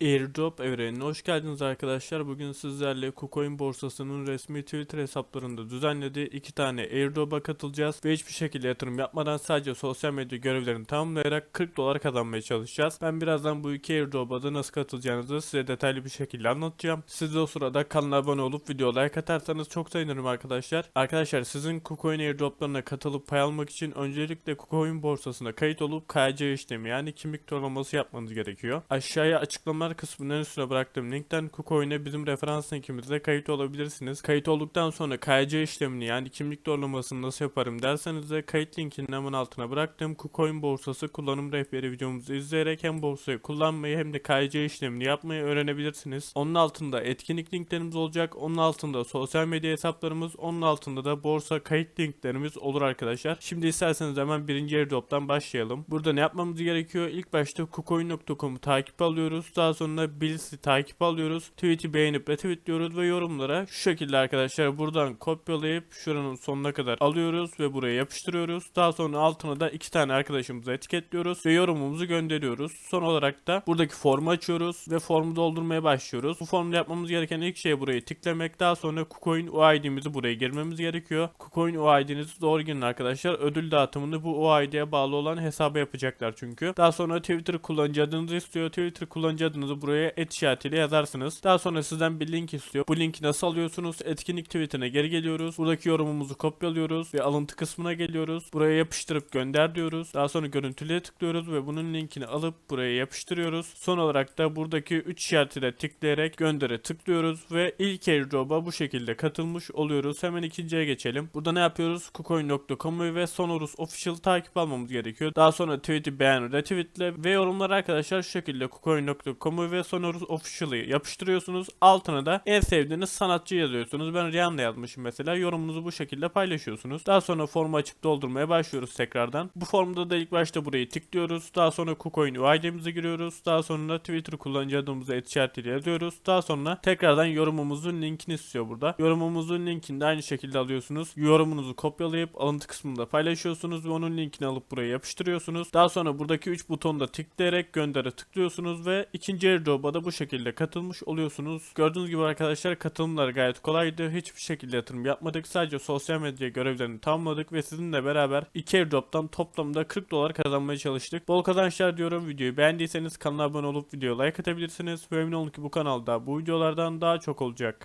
Airdrop evrenine hoş geldiniz arkadaşlar. Bugün sizlerle KuCoin borsasının resmi Twitter hesaplarında düzenlediği iki tane airdrop'a katılacağız ve hiçbir şekilde yatırım yapmadan sadece sosyal medya görevlerini tamamlayarak 40 dolar kazanmaya çalışacağız. Ben birazdan bu iki airdrop'a da nasıl katılacağınızı size detaylı bir şekilde anlatacağım. Siz de o sırada kanala abone olup video like atarsanız çok sevinirim arkadaşlar. Arkadaşlar sizin KuCoin airdrop'larına katılıp pay almak için öncelikle KuCoin borsasına kayıt olup KC işlemi yani kimlik doğrulaması yapmanız gerekiyor. Aşağıya açıklamalar kısmının üstüne bıraktığım linkten KuCoin'e bizim referans linkimizle kayıt olabilirsiniz. Kayıt olduktan sonra KC işlemini yani kimlik doğrulamasını nasıl yaparım derseniz de kayıt linkinin hemen altına bıraktığım KuCoin borsası kullanım rehberi videomuzu izleyerek hem borsayı kullanmayı hem de KC işlemini yapmayı öğrenebilirsiniz. Onun altında etkinlik linklerimiz olacak. Onun altında sosyal medya hesaplarımız, onun altında da borsa kayıt linklerimiz olur arkadaşlar. Şimdi isterseniz hemen birinci airdrop'tan başlayalım. Burada ne yapmamız gerekiyor? İlk başta kucoin.com'u takip alıyoruz. Daha sonra Bills'i takip alıyoruz. Tweet'i beğenip retweetliyoruz ve yorumlara şu şekilde arkadaşlar buradan kopyalayıp şuranın sonuna kadar alıyoruz ve buraya yapıştırıyoruz. Daha sonra altına da iki tane arkadaşımızı etiketliyoruz ve yorumumuzu gönderiyoruz. Son olarak da buradaki formu açıyoruz ve formu doldurmaya başlıyoruz. Bu formda yapmamız gereken ilk şey burayı tıklamak. Daha sonra KuCoin UID'mizi buraya girmemiz gerekiyor. KuCoin UID'nizi doğru girin arkadaşlar. Ödül dağıtımını bu UID'ye bağlı olan hesaba yapacaklar çünkü. Daha sonra Twitter kullanıcı adınızı istiyor. Twitter kullanıcı adınızı buraya et işaretiyle yazarsınız. Daha sonra sizden bir link istiyor. Bu linki nasıl alıyorsunuz? Etkinlik tweetine geri geliyoruz. Buradaki yorumumuzu kopyalıyoruz ve alıntı kısmına geliyoruz. Buraya yapıştırıp gönder diyoruz. Daha sonra görüntülüye tıklıyoruz ve bunun linkini alıp buraya yapıştırıyoruz. Son olarak da buradaki 3 işaretiyle tıklayarak göndere tıklıyoruz ve ilk airdrop'a bu şekilde katılmış oluyoruz. Hemen ikinciye geçelim. Burada ne yapıyoruz? kucoin.com'u ve Sonorus Official takip almamız gerekiyor. Daha sonra tweet'i beğen, retweetle ve yorumlara arkadaşlar şu şekilde kucoin.com'u ve Sonorus Official'ı yapıştırıyorsunuz. Altına da en sevdiğiniz sanatçı yazıyorsunuz. Ben Rihanna yazmışım mesela. Yorumunuzu bu şekilde paylaşıyorsunuz. Daha sonra formu açıp doldurmaya başlıyoruz tekrardan. Bu formda da ilk başta burayı tıklıyoruz. Daha sonra KuCoin UID'mize giriyoruz. Daha sonra Twitter kullanıcı adımızı et işaretiyle yazıyoruz. Daha sonra tekrardan yorumumuzun linkini istiyor burada. Yorumumuzun linkini de aynı şekilde alıyorsunuz. Yorumunuzu kopyalayıp alıntı kısmında paylaşıyorsunuz ve onun linkini alıp buraya yapıştırıyorsunuz. Daha sonra buradaki 3 butonu da tıklayarak göndere tıklıyorsunuz ve ikinci airdrop'a da bu şekilde katılmış oluyorsunuz. Gördüğünüz gibi arkadaşlar katılımlar gayet kolaydı. Hiçbir şekilde yatırım yapmadık. Sadece sosyal medya görevlerini tamamladık ve sizinle beraber iki airdrop'tan toplamda 40 dolar kazanmaya çalıştık. Bol kazançlar diyorum. Videoyu beğendiyseniz kanala abone olup videoya like atabilirsiniz. Ve emin olun ki bu kanalda bu videolardan daha çok olacak.